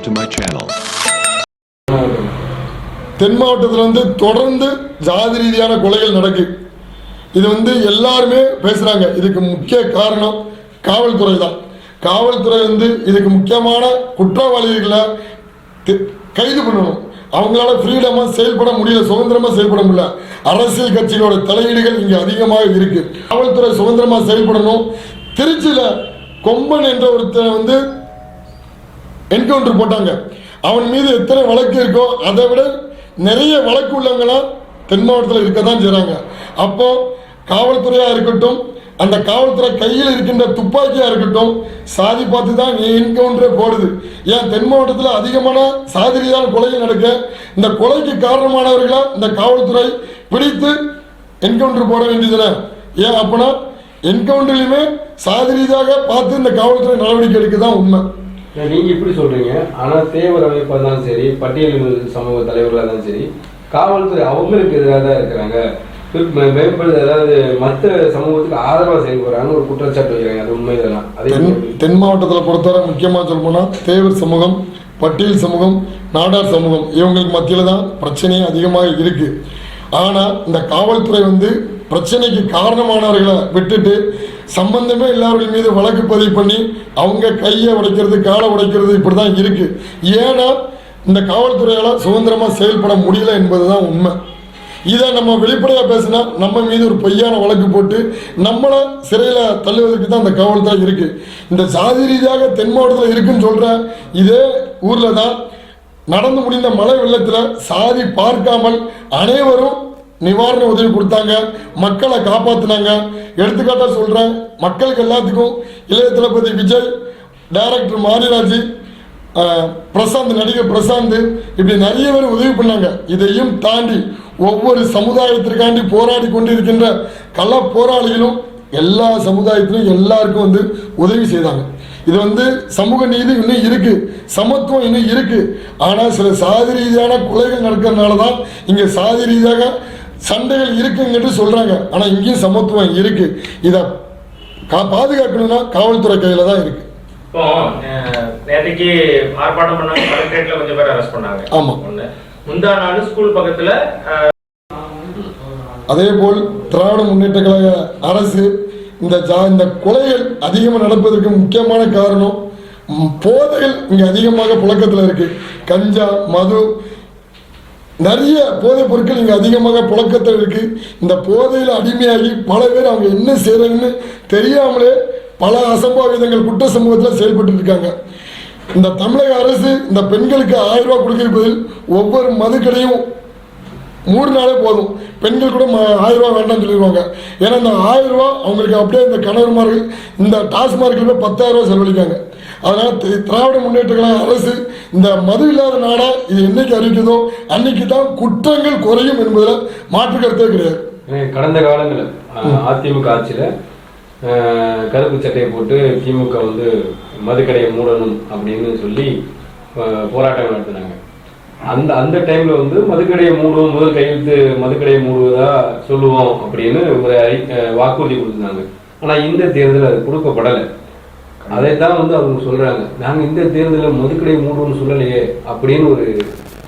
subscribe to my channel. தென் மாவட்டத்தில் வந்து தொடர்ந்து ஜாதி ரீதியான கொலைகள் நடக்கு. இது வந்து எல்லாருமே பேசுகிறாங்க இதுக்கு முக்கிய காரணம் காவல்துறை தான். காவல்துறை வந்து இதுக்கு முக்கியமான குற்றவாளிகளை கைது பண்ணணும். அவங்களால ஃப்ரீடமாக செயல்பட முடியல சுதந்திரமாக செயல்பட முடியல. அரசியல் கட்சிகளோட தலையீடுகள் இங்கே அதிகமாக இருக்குது காவல்துறை சுதந்திரமாக செயல்படணும். திருச்சியில் கொம்பன் என்ற ஒருத்தரை வந்து என்கவுண்டர் போட்டாங்க. அவன் மீது எத்தனை வழக்கு இருக்கோ அதை விட நிறைய வழக்கு உள்ளவங்களாம் தென் மாவட்டத்தில் இருக்க தான் செய்கிறாங்க அப்போ காவல்துறையாக இருக்கட்டும் அந்த காவல்துறை கையில் இருக்கின்ற துப்பாக்கியாக இருக்கட்டும் சாதி பார்த்து தான் என்கவுண்டரே போடுது. ஏன் தென் மாவட்டத்தில் அதிகமான சாதிரியான கொலைகள் நடக்க இந்த கொலைக்கு காரணமானவர்களாக இந்த காவல்துறை பிடித்து என்கவுண்டர் போட வேண்டியதுல ஏன் அப்படின்னா என்கவுண்டர்லையுமே சாதி ரீதியாக பார்த்து இந்த காவல்துறை நடவடிக்கை எடுக்க தான் உண்மை. இல்ல, நீங்க இப்படி சொல்றீங்க. ஆனா தேவர் அமைப்பா இருந்தாலும் சரி பட்டியல் சமூக தலைவர்களா இருந்தாலும் சரி காவல்துறை அவங்களுக்கு எதிராக தான் இருக்கிறாங்க. மேம்படுத்த அதாவது மற்ற சமூகத்துக்கு ஆதரவா செயல்படுறாங்க ஒரு குற்றச்சாட்டு வைக்கிறாங்க. அது உண்மை இதெல்லாம் அதே தென் தென் மாவட்டத்தில் பொறுத்தவரை முக்கியமாக சொல்ல போனால் தேவர் சமூகம் பட்டியல் சமூகம் நாடார் சமூகம் இவங்களுக்கு மத்தியில் தான் பிரச்சனையே அதிகமாக இருக்கு. ஆனால் இந்த காவல்துறை வந்து பிரச்சனைக்கு காரணமானவர்களை விட்டுட்டு சம்பந்தமே இல்லாதவர்கள் மீது வழக்கு பதிவு பண்ணி அவங்க கையை உடைக்கிறது காலை உடைக்கிறது இப்படி தான் இருக்கு. ஏன்னா இந்த காவல்துறையால் சுதந்திரமாக செயல்பட முடியல என்பது தான் உண்மை. இதை நம்ம வெளிப்படையாக பேசினா நம்ம மீது ஒரு பொய்யான வழக்கு போட்டு நம்மளை சிறையில் தள்ளுவதற்கு தான் இந்த காவல்துறை இருக்கு. இந்த சாதி ரீதியாக தென் மாவட்டத்தில் இருக்குன்னு சொல்கிறேன் இதே ஊரில் தான் நடந்து முடிந்த மழை வெள்ளத்தில் சாதி பார்க்காமல் அனைவரும் நிவாரண உதவி கொடுத்தாங்க மக்களை காப்பாற்றினாங்க எடுத்துக்காட்டாக சொல்கிறேன் மக்களுக்கு எல்லாத்துக்கும் இளைய தளபதி விஜய் டைரக்டர் மாரிராஜ் பிரசாந்த் நடிகர் பிரசாந்த் இப்படி நிறைய பேர் உதவி பண்ணாங்க. இதையும் தாண்டி ஒவ்வொரு சமுதாயத்திற்காண்டி போராடி கொண்டிருக்கின்ற கள்ள போராளிகளும் எல்லா சமுதாயத்திலும் எல்லாருக்கும் வந்து உதவி செய்தாங்க. இது வந்து சமூக நீதி இன்னும் இருக்கு சமத்துவம் இன்னும் இருக்கு. ஆனால் சில சாதி ரீதியான கொலைகள் நடக்கிறதுனால தான் இங்கே சாதி ரீதியாக சண்டைகள் இருக்குங்கன்னு சொல்றாங்க. ஆனால் இங்கேயும் சமத்துவம் இருக்கு. இதை கா பாதுகாக்கணும்னா காவல்துறை கையில் தான் இருக்கு. இப்போ அஹ், நேத்தைக்கு ஆர்ப்பாட்டம் பண்ணாங்க கலெக்டரேட்ல கொஞ்சம் பேர் அரெஸ்ட் பண்ணாங்க. ஆமா. ஒண்ணு. முந்தா நாள் ஸ்கூல் பக்கத்துல அஹ், அதேபோல் திராவிட முன்னேற்ற கழக அரசு இந்த ஜா இந்த கொலைகள் அதிகமாக நடப்பதற்கு முக்கியமான காரணம் போதைகள் இங்கே அதிகமாக புழக்கத்தில் இருக்கு. கஞ்சா மது நிறைய போதைப் பொருட்கள் இங்கே அதிகமாக புழக்கத்தில் இருக்குது இந்த போதையில் அடிமையாகி பல பேர் அவங்க என்ன செய்கிறாங்கன்னு தெரியாமலே பல அசம்பாவிதங்கள் குற்ற சமூகத்தில் செயல்பட்டு இருக்காங்க. இந்த தமிழக அரசு இந்த பெண்களுக்கு ஆயிரம் ரூபாய் பதில் ஒவ்வொரு மதுக்கடையும் மூடினாலே போதும். பெண்கள் கூட ரூபா வேண்டாம்னு சொல்லிடுவாங்க. ஏன்னா இந்த ஆயிரம் ரூபா அவங்களுக்கு அப்படியே இந்த கணவர்மார்கள் இந்த டாஸ்மார்க்கில் போய் பத்தாயிரம் ரூபா செலவழிக்காங்க. அதனால் திராவிட முன்னேற்ற அரசு இந்த மது இல்லாத நாடா இது என்னைக்கு அறிவிக்குதோ அன்னைக்கு தான் குற்றங்கள் குறையும் என்பதில் மாற்று கருத்தே கிடையாது. கடந்த காலங்களில் அதிமுக ஆட்சியில கருப்பு சட்டையை போட்டு திமுக வந்து மதுக்கடையை மூடணும் அப்படின்னு சொல்லி போராட்டம் நடத்தினாங்க. அந்த அந்த டைம்ல வந்து மதுக்கடையை மூடுவோம் முதல் கையெழுத்து மதுக்கடையை மூடுவதா சொல்லுவோம் அப்படின்னு ஒரு வாக்குறுதி கொடுத்துருந்தாங்க. ஆனா இந்த தேர்தல் அது கொடுக்கப்படலை. அதைத்தான் வந்து அவங்க சொல்றாங்க. நாங்க இந்த தேர்தலில் மதுக்கடையை மூடுவோம்னு சொல்லலையே அப்படின்னு ஒரு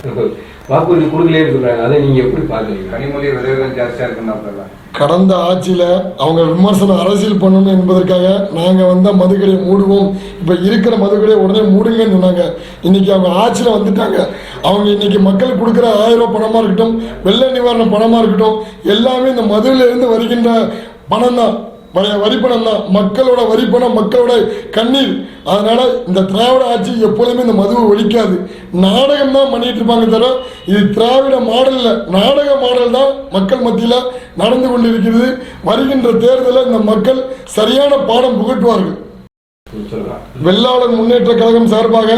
வாக்குறுதி கொடுக்கலையேன்னு சொல்றாங்க. அதை நீங்க எப்படி பாக்குறீங்க கனிமொழி விலைகள் ஜாஸ்தியா இருக்குன்னாப்ல கடந்த ஆட்சியில் அவங்க விமர்சனம் அரசியல் பண்ணணும் என்பதற்காக நாங்கள் வந்த மதுக்கடையை மூடுவோம். இப்போ இருக்கிற மதுக்கடையை உடனே மூடுங்கன்னு சொன்னாங்க. இன்னைக்கு அவங்க ஆட்சியில் வந்துட்டாங்க. அவங்க இன்னைக்கு மக்களுக்கு கொடுக்குற ஆயிரம் ரூபாய் பணமாக இருக்கட்டும் வெள்ள நிவாரண பணமாக இருக்கட்டும் எல்லாமே இந்த மதுவில இருந்து வருகின்ற பணம் தான் வரிப்பணம் தான் மக்களோட வரிப்பணம் மக்களோட கண்ணீர். அதனால இந்த திராவிட ஆட்சி எப்பொழுதுமே இந்த மதுவை ஒழிக்காது. நாடகம் தான் பண்ணிட்டு இருப்பாங்க தவிர இது திராவிட மாடல் இல்லை. நாடக மாடல் தான் மக்கள் மத்தியில் நடந்து கொண்டிருக்கிறது. வருகின்ற தேர்தலில் இந்த மக்கள் சரியான பாடம் புகட்டுவார்கள். வெள்ளாளர் முன்னேற்ற கழகம் சார்பாக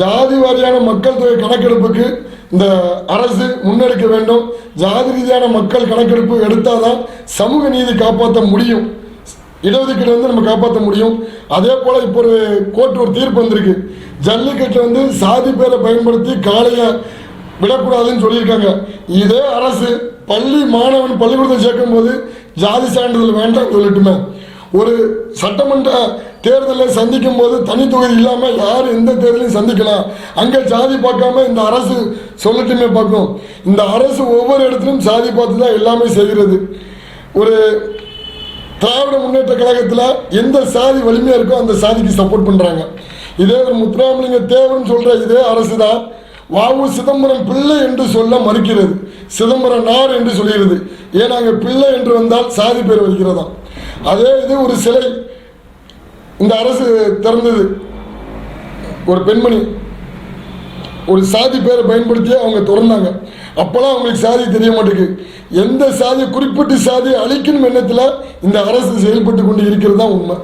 ஜாதி வாரியான மக்கள் தொகை கணக்கெடுப்புக்கு இந்த அரசு முன்னெடுக்க வேண்டும். ஜாதி ரீதியான மக்கள் கணக்கெடுப்பு எடுத்தாதான் சமூக நீதி காப்பாற்ற முடியும். இடஒதுக்கீடு வந்து நம்ம காப்பாற்ற முடியும். அதே போல் இப்போ ஒரு கோர்ட் ஒரு தீர்ப்பு வந்திருக்கு. ஜல்லிக்கட்டு வந்து சாதி பேரை பயன்படுத்தி காளையை விடக்கூடாதுன்னு சொல்லியிருக்காங்க. இதே அரசு பள்ளி மாணவன் பள்ளிக்கூடத்தை சேர்க்கும் போது ஜாதி சான்றிதழ் வேண்டாம் சொல்லட்டுமே. ஒரு சட்டமன்ற தேர்தலில் சந்திக்கும் போது தனி தொகுதி இல்லாமல் யார் எந்த தேர்தலையும் சந்திக்கலாம். அங்கே சாதி பார்க்காம இந்த அரசு சொல்லட்டுமே பார்க்கும். இந்த அரசு ஒவ்வொரு இடத்துலையும் சாதி பார்த்து தான் எல்லாமே செய்கிறது. ஒரு திராவிட முன்னேற்ற கழகத்தில் எந்த சாதி வலிமையாக இருக்கோ அந்த சாதிக்கு சப்போர்ட் பண்ணுறாங்க இதே ஒரு முத்துராமலிங்க தேவன் சொல்கிற இதே அரசு தான் வாவு சிதம்பரம் பிள்ளை என்று சொல்ல மறுக்கிறது. சிதம்பரம் நார் என்று சொல்கிறது. ஏன்னா அங்கே பிள்ளை என்று வந்தால் சாதி பேர் வருகிறதா அதே இது ஒரு சிலை. இந்த அரசு திறந்தது. ஒரு பெண்மணி ஒரு சாதி பேரை பயன்படுத்தி அவங்க திறந்தாங்க. அப்போல்லாம் அவங்களுக்கு சாதி தெரிய மாட்டேங்குது. எந்த சாதியை குறிப்பிட்டு சாதியை அழிக்கணும் எண்ணத்தில் இந்த அரசு செயல்பட்டு கொண்டு இருக்கிறது தான் உண்மை.